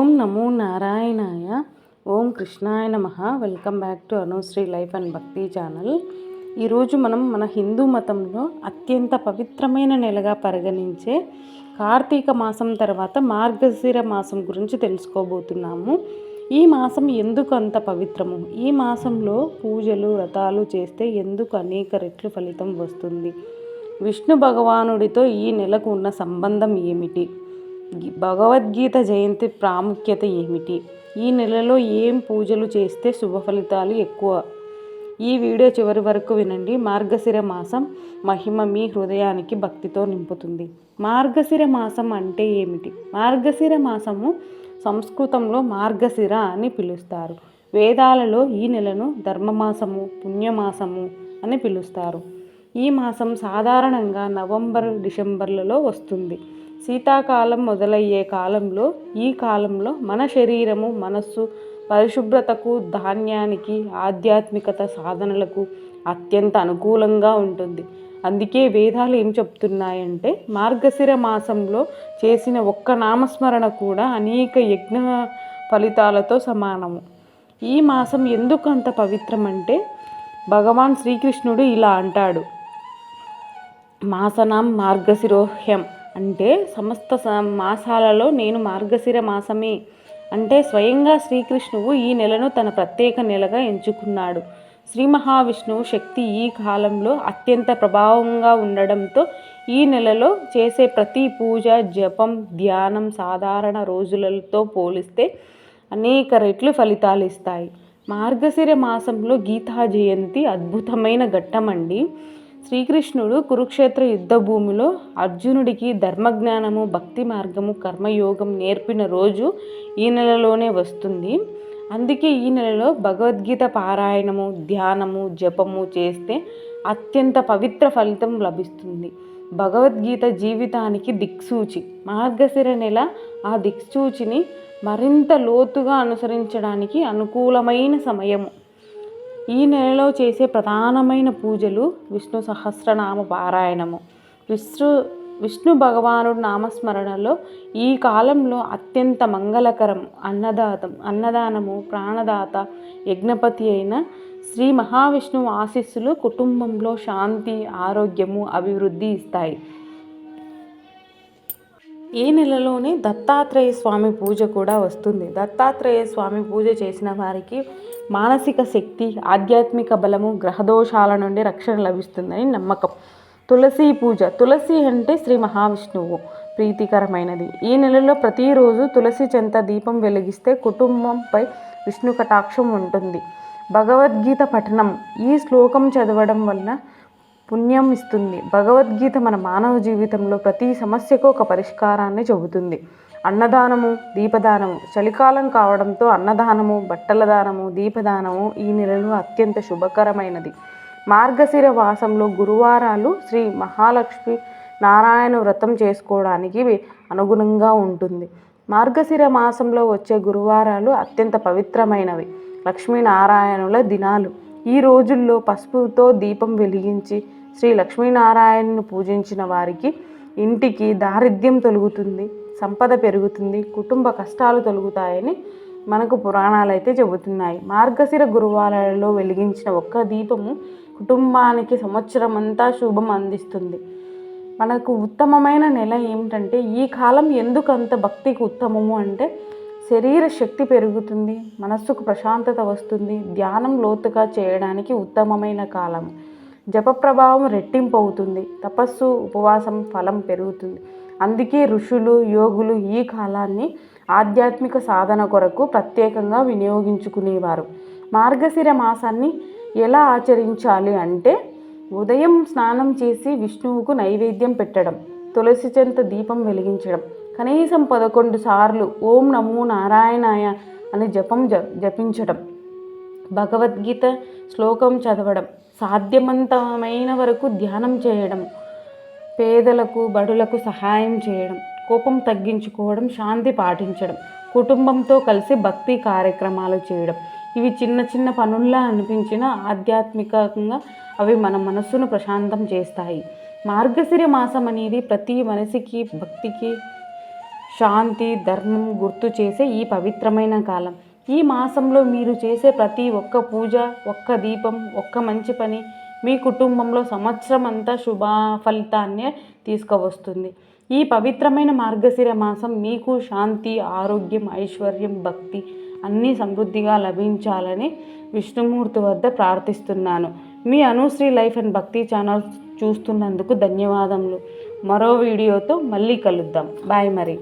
ఓం నమో నారాయణాయ ఓం కృష్ణాయ నమ. Welcome back to Anushree life and Bhakti channel. ఈరోజు మనం మన హిందూ మతంలో అత్యంత పవిత్రమైన నెలగా పరిగణించే కార్తీక మాసం తర్వాత మార్గశిర మాసం గురించి తెలుసుకోబోతున్నాము. ఈ మాసం ఎందుకు అంత పవిత్రము? ఈ మాసంలో పూజలు వ్రతాలు చేస్తే ఎందుకు అనేక రెట్లు ఫలితం వస్తుంది? విష్ణు భగవానుడితో ఈ నెలకు ఉన్న సంబంధం ఏమిటి? భగవద్గీత జయంతి ప్రాముఖ్యత ఏమిటి? ఈ నెలలో ఏం పూజలు చేస్తే శుభ ఫలితాలు ఎక్కువ? ఈ వీడియో చివరి వరకు వినండి. మార్గశిర మాసం మహిమ మీ హృదయానికి భక్తితో నింపుతుంది. మార్గశిర మాసం అంటే ఏమిటి? మార్గశిర మాసము సంస్కృతంలో మార్గశిర అని పిలుస్తారు. వేదాలలో ఈ నెలను ధర్మమాసము పుణ్యమాసము అని పిలుస్తారు. ఈ మాసం సాధారణంగా నవంబర్ డిసెంబర్లలో వస్తుంది. శీతాకాలం మొదలయ్యే కాలంలో ఈ కాలంలో మన శరీరము మనస్సు పరిశుభ్రతకు ధాన్యానికి ఆధ్యాత్మికత సాధనలకు అత్యంత అనుకూలంగా ఉంటుంది. అందుకే వేదాలు ఏం చెప్తున్నాయంటే మార్గశిర మాసంలో చేసిన ఒక్క నామస్మరణ కూడా అనేక యజ్ఞ ఫలితాలతో సమానము. ఈ మాసం ఎందుకు అంత పవిత్రం అంటే భగవాన్ శ్రీకృష్ణుడు ఇలా అంటాడు. మాసనాం మార్గశిరోహ్యం అంటే సమస్త మాసాలలో నేను మార్గశిర మాసమే అంటే స్వయంగా శ్రీకృష్ణువు ఈ నెలను తన ప్రత్యేక నెలగా ఎంచుకున్నాడు. శ్రీ మహావిష్ణువు శక్తి ఈ కాలంలో అత్యంత ప్రభావంగా ఉండడంతో ఈ నెలలో చేసే ప్రతి పూజ జపం ధ్యానం సాధారణ రోజులతో పోలిస్తే అనేక రెట్లు ఫలితాలు ఇస్తాయి. మార్గశిర మాసంలో గీతా జయంతి అద్భుతమైన ఘట్టమండి. శ్రీకృష్ణుడు కురుక్షేత్ర యుద్ధ భూమిలో అర్జునుడికి ధర్మజ్ఞానము భక్తి మార్గము కర్మయోగం నేర్పిన రోజు ఈ నెలలోనే వస్తుంది. అందుకే ఈ నెలలో భగవద్గీత పారాయణము ధ్యానము జపము చేస్తే అత్యంత పవిత్ర ఫలితం లభిస్తుంది. భగవద్గీత జీవితానికి దిక్సూచి. మార్గశిర నెల ఆ దిక్సూచిని మరింత లోతుగా అనుసరించడానికి అనుకూలమైన సమయము. ఈ నెలలో చేసే ప్రధానమైన పూజలు విష్ణు సహస్రనామ పారాయణము. విష్ణు విష్ణు భగవానుడు నామస్మరణలో ఈ కాలంలో అత్యంత మంగళకరం అన్నదాతం అన్నదానము ప్రాణదాత యజ్ఞపతి అయిన శ్రీ మహావిష్ణువు ఆశీస్సులు కుటుంబంలో శాంతి ఆరోగ్యము అభివృద్ధి ఇస్తాయి. ఈ నెలలోనే దత్తాత్రేయ స్వామి పూజ కూడా వస్తుంది. దత్తాత్రేయ స్వామి పూజ చేసిన వారికి మానసిక శక్తి ఆధ్యాత్మిక బలము గ్రహదోషాల నుండి రక్షణ లభిస్తుందని నమ్మకం. తులసి పూజ. తులసి అంటే శ్రీ మహావిష్ణువు. ప్రీతికరమైనది. ఈ నెలలో ప్రతిరోజు తులసి చెంత దీపం వెలిగిస్తే కుటుంబంపై విష్ణు కటాక్షం ఉంటుంది. భగవద్గీత పఠనం. ఈ శ్లోకం చదవడం వల్ల పుణ్యం ఇస్తుంది. భగవద్గీత మన మానవ జీవితంలో ప్రతి సమస్యకు ఒక పరిష్కారాన్ని చెబుతుంది. అన్నదానము దీపదానము చలికాలం కావడంతో అన్నదానము బట్టల దానము దీపదానము ఈ నెలలో అత్యంత శుభకరమైనది. మార్గశిర వాసంలో గురువారాలు శ్రీ మహాలక్ష్మి నారాయణ వ్రతం చేసుకోవడానికి అనుగుణంగా ఉంటుంది. మార్గశిర మాసంలో వచ్చే గురువారాలు అత్యంత పవిత్రమైనవి. లక్ష్మీనారాయణుల దినాలు. ఈ రోజుల్లో పసుపుతో దీపం వెలిగించి శ్రీ లక్ష్మీనారాయణను పూజించిన వారికి ఇంటికి దారిద్ర్యం తొలుగుతుంది సంపద పెరుగుతుంది కుటుంబ కష్టాలు తొలుగుతాయని మనకు పురాణాలు అయితే చెబుతున్నాయి. మార్గశిర గురువాలలో వెలిగించిన ఒక్క దీపము కుటుంబానికి సంవత్సరం అంతా శుభం అందిస్తుంది. మనకు ఉత్తమమైన నెల ఏమిటంటే ఈ కాలం ఎందుకు అంత భక్తికి ఉత్తమము అంటే శరీర శక్తి పెరుగుతుంది మనస్సుకు ప్రశాంతత వస్తుంది ధ్యానం లోతుగా చేయడానికి ఉత్తమమైన కాలం. జప ప్రభావం రెట్టింపు అవుతుంది తపస్సు ఉపవాసం ఫలం పెరుగుతుంది. అందుకే ఋషులు యోగులు ఈ కాలాన్ని ఆధ్యాత్మిక సాధన కొరకు ప్రత్యేకంగా వినియోగించుకునేవారు. మార్గశిర మాసాన్ని ఎలా ఆచరించాలి అంటే ఉదయం స్నానం చేసి విష్ణువుకు నైవేద్యం పెట్టడం తులసి చెంత దీపం వెలిగించడం కనీసం పదకొండు సార్లు ఓం నమో నారాయణాయ అని జపం జ జపించడం భగవద్గీత శ్లోకం చదవడం సాధ్యమంతమైన వరకు ధ్యానం చేయడం పేదలకు బడులకు సహాయం చేయడం కోపం తగ్గించుకోవడం శాంతి పాటించడం కుటుంబంతో కలిసి భక్తి కార్యక్రమాలు చేయడం. ఇవి చిన్న చిన్న పనుల్లా అనిపించిన ఆధ్యాత్మికంగా అవి మన మనస్సును ప్రశాంతం చేస్తాయి. మార్గశిర మాసం అనేది ప్రతి మనిషికి భక్తికి శాంతి ధర్మం గుర్తు చేసే ఈ పవిత్రమైన కాలం. ఈ మాసంలో మీరు చేసే ప్రతి ఒక్క పూజ ఒక్క దీపం ఒక్క మంచి పని మీ కుటుంబంలో సంవత్సరం అంతా శుభ ఫలితాన్ని తీసుకువస్తుంది. ఈ పవిత్రమైన మార్గశిర మాసం మీకు శాంతి ఆరోగ్యం ఐశ్వర్యం భక్తి అన్నీ సమృద్ధిగా లభించాలని విష్ణుమూర్తి వద్ద ప్రార్థిస్తున్నాను. మీ Anushree life and Bhakti channel చూస్తున్నందుకు ధన్యవాదములు. మరో వీడియోతో మళ్ళీ కలుద్దాం. బాయ్ మరి.